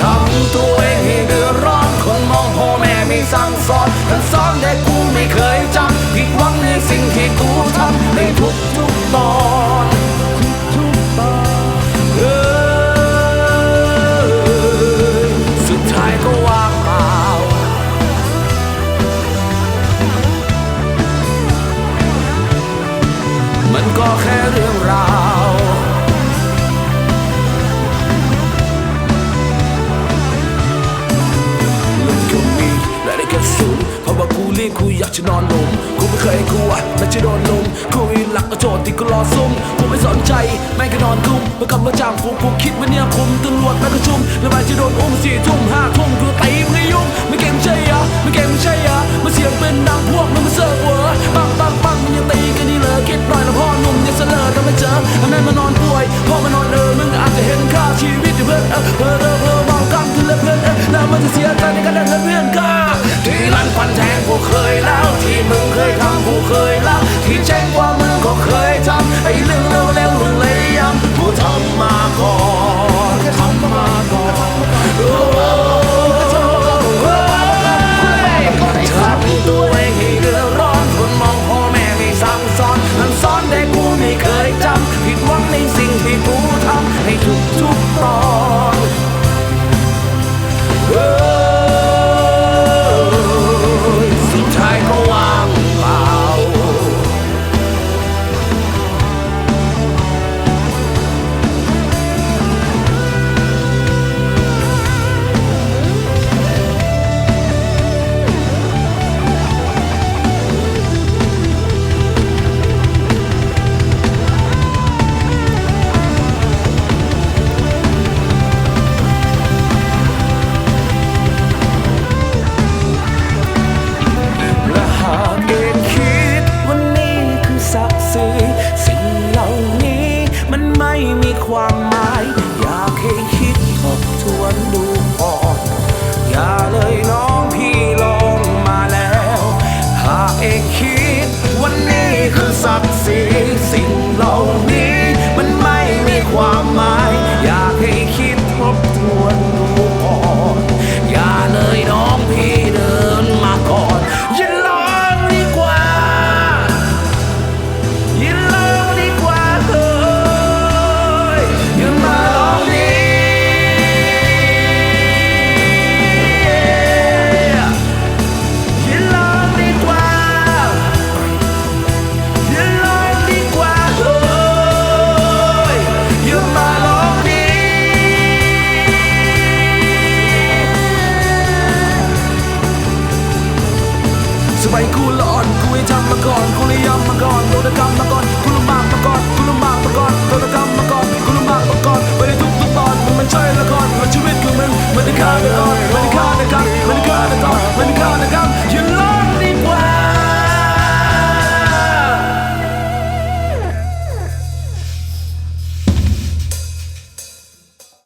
ทำตัวเองให้เดือดร้อนคนมองพ่อแม่ไม่สั่งสอนกันสอนแต่กูไม่เคยจำผิดหวังในสิ่งที่กูทำในทุกทุกตอน สูงเพราะว่ากูรีบกูอยากจะนอนลงกูไม่เคยกลัวและจะโดนลุมกูมีหลักกระโจดที่กูรอซุ่มกูไม่สนใจแม่งก็นอนคุ้มเมื่อกำมาจางกูกูคิดว่าเนี่ยคุมตำรวจแม่งก็ชุ่มแล้วมันจะโดนอุ้มสี่ทุ่มห้าทุ่มำ ความหมาย อยากให้คิดทบทวนดูก่อนอย่าเลยน้องพี่ลงมาแล้ว หากเองคิดวันนี้คือศักดิ์ศรีสิ่งเหล่านี้ ไปกูละอ่อนกูให้ทำมาก่อนกูเลยยำมาก่อนโดนกรรมมาก่อนกูลำบากมาก่อนกูลำบากมาก่อนโดนกรรมมาก่อน